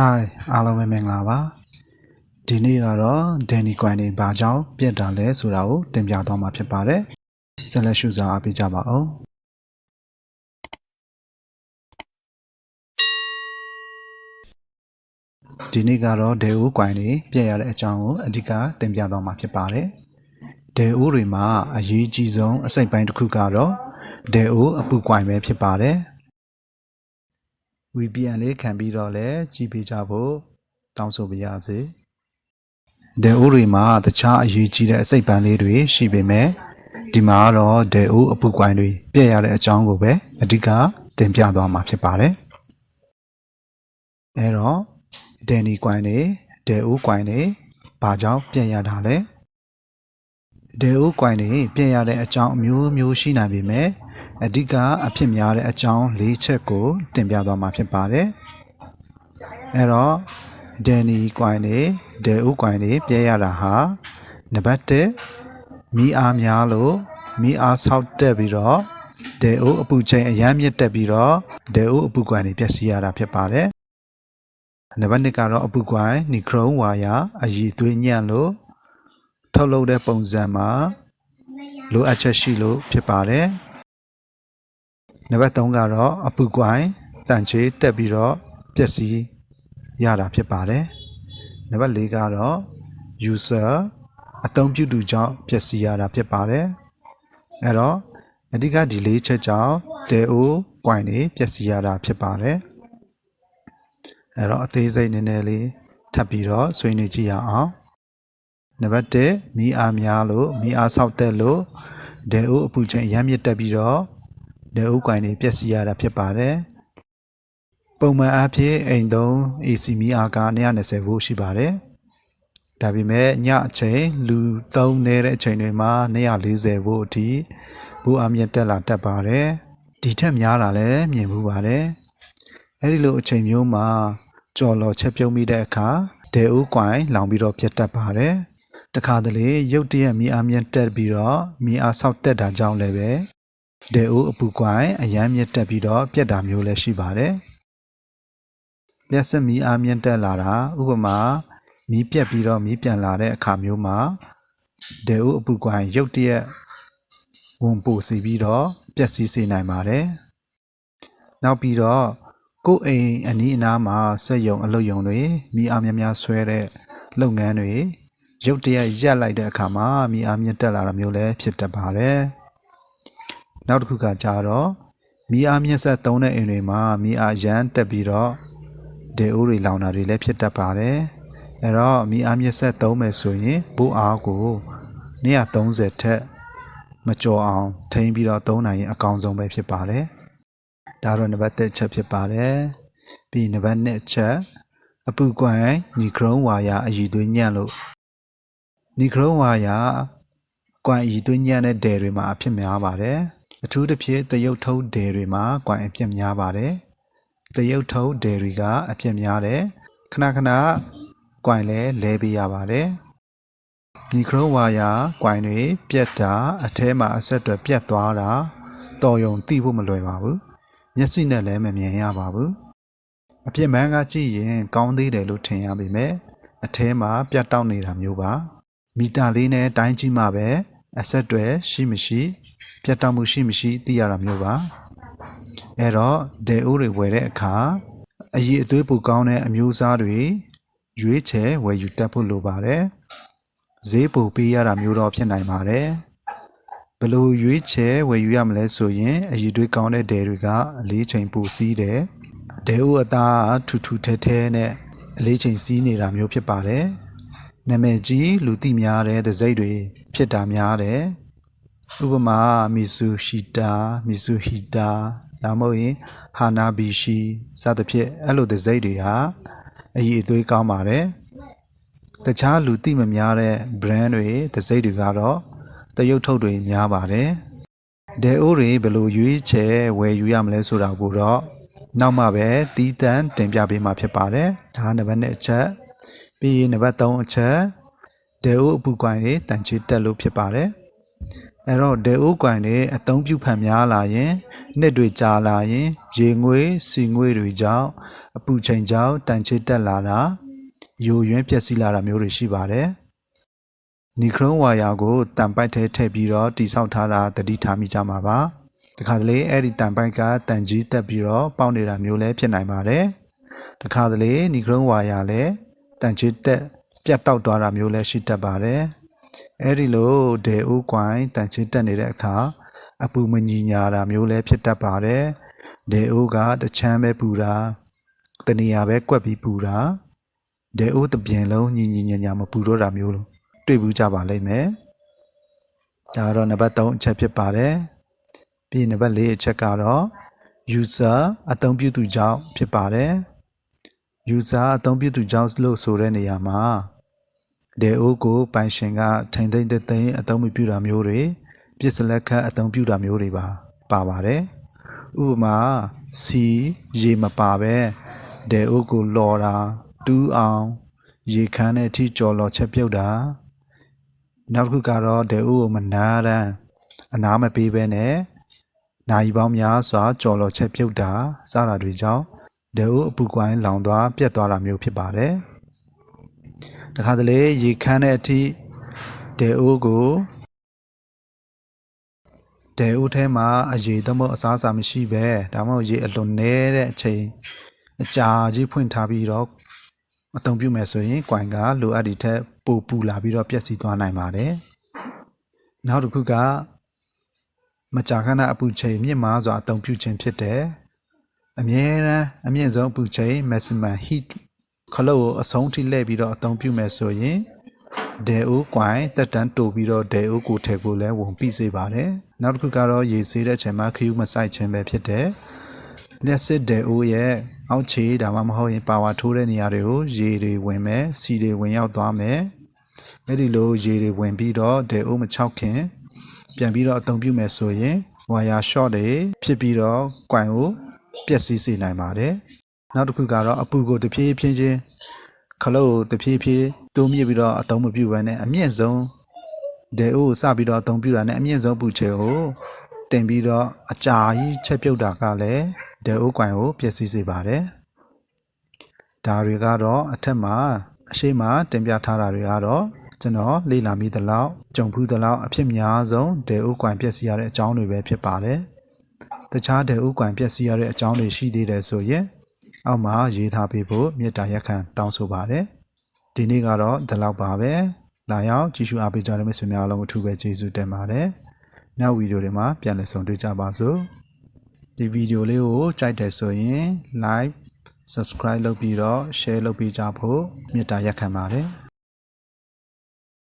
Hi အားလုံးပဲမင်္ဂလာပါဒီနေ့ကတော့ Danny Coin တွေဘာကြောင့်ပြတ်တာလဲဆိုတာကိုတင်ပြသွားမှာဖြစ်ပါတယ်ဆက်လက်ရှုစားအားပေးကြပါဦးဒီနေ့ကတော့ဒေအိုး coin တွေပြတ်ရတဲ့အကြောင်းကိုအဓိကတင်ပြသွားမှာဖြစ်ပါတယ်ဒေအိုးတွေမှာအရေးကြီးဆုံးအစိတ်ပိုင်းတစ်ခုကတော့ဒေအိုးအပူ coin ပဲဖြစ်ပါတယ် VPN လေးခံပြီးတော့လည်းကြည့်ပေးကြဖို့တောင်းဆိုပါရစေ။ဒေအိုးတွေမှာတခြားအရေးကြီးတဲ့အစိတ်ပန်းလေးတွေရှိပေမဲ့ဒီမှာကတော့ဒေအိုးအပူကွိုင်းတွေပြည့်ရတဲ့အကြောင်းကိုပဲအဓိကတင်ပြသွားမှာဖြစ်ပါတယ်။အဲတော့ဒန်နီကွိုင်းတွေဒေအိုးကွိုင်းတွေဘာကြောင့်ပြည့်ရတာလဲ။ ဒေအိုးကွိုင်းတွေပြည့်ရတဲ့အကြောင်းအမျိုးမျိုးရှိနိုင်ပေမဲ့အဓိကအဖြစ်များတဲ့အကြောင်း၄ချက်ကိုတင်ပြသွားမှာဖြစ်ပါတယ်။အဲတော့ဒန်နီကွိုင်းတွေဒေအိုကွိုင်းတွေပြဲရတာဟာနံပါတ်1မီအားများလို့မီအားဆောက်တက်ပြီးတော့ဒေအိုအပူချိန်အရမ်းမြင့်တက်ပြီးတော့ဒေအိုအပူကွိုင်းတွေပျက်စီးရတာဖြစ်ပါတယ်။နံပါတ်2ကတော့အပူကွိုင်းနီခရုံးဝါယာအည်သွေးညံ့လို့ ထုတ်လုပ်တဲ့ပုံစံမှာလိုအပ်ချက်ရှိလို့ဖြစ်ပါတယ်။နံပါတ်3ကတော့အပူကွိုင်းတန်ချေတက်ပြီးတော့ပျက်စီးရတာဖြစ်ပါတယ်။နံပါတ်4ကတော့ user အသုံးပြုသူကြောင့်ပျက်စီးရတာဖြစ်ပါတယ်။အဲတော့အဓိကဒီလေးချက်ကြောင့် DEO ကွိုင်းတွေပျက်စီးရတာဖြစ်ပါတယ်။အဲတော့အသေးစိတ်နည်းနည်းလေးထပ်ပြီးတော့ဆွေးနွေးကြည့်ရအောင်။ နံပါတ်1မီအားများလို့မီအားဆောက်တက်လို့ DEO အပူချိန်အရမ်းမြင့်တက်ပြီးတော့လက်ဦးကွိုင်တွေပျက်စီးရတာဖြစ်ပါတယ်။ပုံမှန်အားဖြင့်အိမ်သုံး AC မီအားက120ဗို့ရှိပါတယ်။ဒါပေမဲ့ညအချိန်လူသုံးနေတဲ့အချိန်တွေမှာ140ဗို့အထိဘူအားမြင့်တက်လာတတ်ပါတယ်။ဒီထက်များတာလည်းမြင်မှုပါတယ်။အဲဒီလိုအချိန်မျိုးမှာကြော်လော်ချက်ပြုံးမိတဲ့အခါဒေဦးကွိုင်လောင်ပြီးတော့ပြတ်တတ်ပါတယ်။ တခါတလေရုတ်တရက်မီအားမြင့်တက်ပြီးတော့မီအားဆောက်တက်တာကြောင့်လည်းပဲဒေအိုးအပူကွိုင်းအရမ်းမြင့်တက်ပြီးတော့ပြက်တာမျိုးလည်းရှိပါတယ်။လျှက်စက်မီးအားမြင့်တက်လာတာဥပမာမီးပြက်ပြီးတော့မီးပြန်လာတဲ့အခါမျိုးမှာဒေအိုးအပူကွိုင်းရုတ်တရက်ဝင်ပို့စီပြီးတော့ပျက်စီးစေနိုင်ပါတယ်။နောက်ပြီးတော့ကိုယ်အိမ်အနီးအနားမှာစက်ယုံအလုပ်ယုံတွေမီးအားများများဆွဲတဲ့လုပ်ငန်းတွေ ရုတ်တရက်ရက်လိုက်တဲ့အခါမှာမီးအားမြင့်တက်လာတာမျိုးလည်းဖြစ်တတ်ပါတယ်။နောက်တစ်ခုကကြတော့မီးအားမြင့်ဆက်သုံးတဲ့အိမ်တွေမှာမီးအားရမ်းတက်ပြီးတော့ဒေအိုးတွေလောင်တာတွေလည်းဖြစ်တတ်ပါတယ်အဲတော့မီးအားမြင့်ဆက်သုံးမယ်ဆိုရင်ဘိုးအားကို130ထက်မကျော်အောင်ထိန်းပြီးတော့သုံးနိုင်ရင်အကောင်းဆုံးပဲဖြစ်ပါတယ်ဒါတော့နံပါတ်1ချက်ဖြစ်ပါတယ်ပြီးနံပါတ်2ချက်အပူကွိုင်နီခရုံးဝါယာအည်သွေးညံ့လို့ နီခရုံးဝါယာကွိုင်အည်သွေးညံ့တဲ့ဒယ်တွေမှာအဖြစ်များပါတယ်အထူးသဖြင့်တရုတ်ထုံးဒယ်တွေမှာကွိုင်အပြစ်များပါတယ်တရုတ်ထုံးဒယ်တွေကအပြစ်များတယ်ခဏခဏကွိုင်လဲလဲပေးရပါတယ်ဒီခရိုဝါယာကွိုင်တွေပြက်တာအထဲမှာအဆက်တွေပြက်သွားတာတော်ယုံတိဖို့မလွယ်ပါဘူးမျက်စိနဲ့လည်းမမြင်ရပါဘူးအပြစ်မှန်းကကြည့်ရင်ကောင်းသေးတယ်လို့ထင်ရပေမဲ့အထဲမှာပြတ်တောက်နေတာမျိုးပါ မီတာလေးနဲ့တိုင်းကြည့်မှပဲအဆက်တွေရှိမရှိပြတ်တောက်မှုရှိမရှိသိရတာမျိုးပါအဲ့တော့ဒေအိုးတွေဝယ်တဲ့အခါအရေးအသွေးပိုကောင်းတဲ့အမျိုးအစားတွေရွေးချယ်ဝယ်ယူတတ်ဖို့လိုပါတယ်ဈေးပိုပေးရတာမျိုးတော့ဖြစ်နိုင်ပါတယ်ဘလို့ရွေးချယ်ဝယ်ယူရမလဲဆိုရင်အရေးသွေးကောင်းတဲ့ဒဲတွေကအလေးချိန်ပိုစီးတယ်ဒဲအိုးအသားထူထူထဲထဲနဲ့အလေးချိန်စီးနေတာမျိုးဖြစ်ပါတယ် နာမည်ကြီးလူသိများတဲ့ဒစိမ့်တွေဖြစ်တာများတယ်ဥပမာမီဆူရှီတာမီဆူဟီတာဒါမှမဟုတ်ရင်ဟာနာဘီရှီစသဖြင့်အဲ့လိုဒစိမ့်တွေဟာအည်အသွေးကောင်းပါတယ်တခြားလူသိမများတဲ့ brand တွေဒစိမ့်တွေကတော့တရုတ်ထုတ်တွေများပါတယ်ဒဲအိုးတွေဘယ်လိုရွေးချယ်ဝယ်ယူရမလဲဆိုတာကိုတော့နောက်မှပဲတီးတန့်တင်ပြပေးမှာဖြစ်ပါတယ်ဒါနံပါတ်1အချက် ပြီးရင်နံပါတ်3အချက်ဒဲအိုးအပူကွိုင်တွေတန်ချေတက်လို့ဖြစ်ပါတယ်အဲ့တော့ဒေအိုးကွိုင်တွေအသုံးပြုဖန်များလာရင်နှစ်တွေကြာလာရင် ရေငွေစီငွေတွေကြောင့်အပူချိန်ကြောင့်တန်ချစ်တက်လာတာယိုယွင်းပျက်စီးလာတာမျိုးတွေရှိပါတယ်နီခရုံးဝါယာကိုတန်ပိုက်ထဲထည့်ပြီးတော့တိဆောက်ထားတာတတိထားမိကြမှာပါတခါတလေအဲ့ဒီတန်ပိုက်ကတန်ကြီးတက်ပြီးတော့ပေါက်နေတာမျိုးလည်းဖြစ်နိုင်ပါတယ်တခါတလေနီခရုံးဝါယာလည်း တန်ချစ်တက်ပြတ်တောက်သွားတာမျိုးလည်းရှိတတ်ပါတယ်အဲ့ဒီလိုဒေအိုးကွိုင်တန်ချစ်တက်နေတဲ့အခါအပူမညီညာတာမျိုးလည်းဖြစ်တတ်ပါတယ်ဒေအိုးကတချမ်းပဲပူတာတနေရာပဲကွက်ပြီးပူတာဒေအိုးတစ်ပြင်လုံးညီညီညာညာမပူတော့တာမျိုးလို့တွေ့ဘူးကြပါလိမ့်မယ်ဒါကတော့နံပါတ်3အချက်ဖြစ်ပါတယ်ပြီးရင်နံပါတ်4အချက်ကတော့ user အသုံးပြုသူကြောင့်ဖြစ်ပါတယ် user အသုံးပြုသူကြောင့်လို့ဆိုတဲ့နေရာမှာဒေအိုးကိုပိုင်ရှင်ကထိန်သိမ့်တဲ့သိမ်းအသုံးမပြုတာမျိုးတွေပြစ်စလက်ခတ်အသုံးပြုတာမျိုးတွေပါပါပါတယ်ဥပမာစီရေမပါပဲဒေအိုးကိုလော်တာတူးအောင် ရေခမ်းတဲ့အထိကြော်လော်ချက်ပြုတ်တာနောက်တစ်ခုကတော့ဒေအိုးကိုမနာတမ်းအနားမပေးဘဲနဲ့နိုင်ပေါင်းများစွာကြော်လော်ချက်ပြုတ်တာစတာတွေကြောင့် ဒေအိုးအပူကွိုင်းလောင်သွားပြတ်သွားတာမျိုးဖြစ်ပါတယ်တခါတလေရေခမ်းတဲ့အထိဒေအိုးကိုဒေအိုးထဲမှာအရေသမုတ်အစားအစာမရှိပဲဒါမှမဟုတ်ရေအလွန်နဲတဲ့အချိန်အကြာကြီးဖွင့်ထားပြီးတော့အသုံးပြုမယ်ဆိုရင်ကွိုင်ကလိုအပ်တဲ့ထက်ပိုပူလာပြီးတော့ပျက်စီးသွားနိုင်ပါတယ်နောက်တစ်ခုကမကြာခဏအပူချိန်မြင့်မားစွာအသုံးပြုခြင်းဖြစ်တယ် အမြဲတမ်းအမြင့်ဆုံးအပူချိန် maximum heat ခလုတ်ကိုအဆုံးထိလှည့်ပြီးတော့အသုံးပြုမယ်ဆိုရင်ဒေအိုးကွိုင်တက်တန်းတိုပြီးတော့ဒေအိုးကိုထဲကိုလည်းဝင်ပြီးစေပါတယ်နောက်တစ်ခုကတော့ရေစေးတဲ့အချိန်မှာခရူးမဆိုင်ခြင်းပဲဖြစ်တယ်လျှက်စစ်ဒေအိုးရဲ့အောက်ခြေဒါမှမဟုတ်ရင်ပါဝါထိုးတဲ့နေရာတွေကိုရေတွေဝင်မယ်စီတွေဝင်ရောက်သွားမယ်အဲ့ဒီလိုရေတွေဝင်ပြီးတော့ဒေအိုးမချောက်ခင်ပြန်ပြီးတော့အသုံးပြုမယ်ဆိုရင်ဝါယာ short တွေဖြစ်ပြီးတော့ကွိုင်ကို ပျက်စီးစေနိုင်ပါတယ်နောက်တစ်ခုကတော့အပူကိုတဖြည်းဖြည်းချင်းခလုတ်ကိုတဖြည်းဖြည်းတိုးမြင့်ပြီးတော့အသုံးမပြုဘဲနဲ့အမြင့်ဆုံးဒေအိုးကိုစပြီးတော့အသုံးပြုတာနဲ့အမြင့်ဆုံးပူချေကိုတင်ပြီးတော့အကြာကြီးချက်ပြုတ်တာကလည်းဒေအိုးကွိုင်ကိုပျက်စီးစေပါတယ်ဒါတွေကတော့အထက်မှာအရှိမတင်ပြထားတာတွေကတော့ကျွန်တော်လေ့လာမိသလောက်ကြုံဖူးသလောက်အဖြစ်များဆုံးဒေအိုးကွိုင်ပျက်စီးရတဲ့အကြောင်းတွေပဲဖြစ်ပါတယ် တခြားတဲ့ဥကွန်ပျက်စီးရတဲ့အကြောင်းတွေရှိသေးတယ်ဆိုရင်အောက်မှာရေးထားပေးဖို့မေတ္တာရက်ခံတောင်းဆိုပါတယ်ဒီနေ့ကတော့ဒီလောက်ပါပဲလာရောက်ကြည့်ရှုအားပေးကြတဲ့မိတ်ဆွေများအားလုံးအထူးပဲကျေးဇူးတင်ပါတယ်နောက်ဗီဒီယိုတွေမှာပြန်လည်ဆုံတွေ့ကြပါစို့ဒီဗီဒီယိုလေးကိုကြိုက်တယ်ဆိုရင် like subscribe လုပ်ပြီးတော့ share လုပ်ပေးကြဖို့မေတ္တာရက်ခံပါတယ်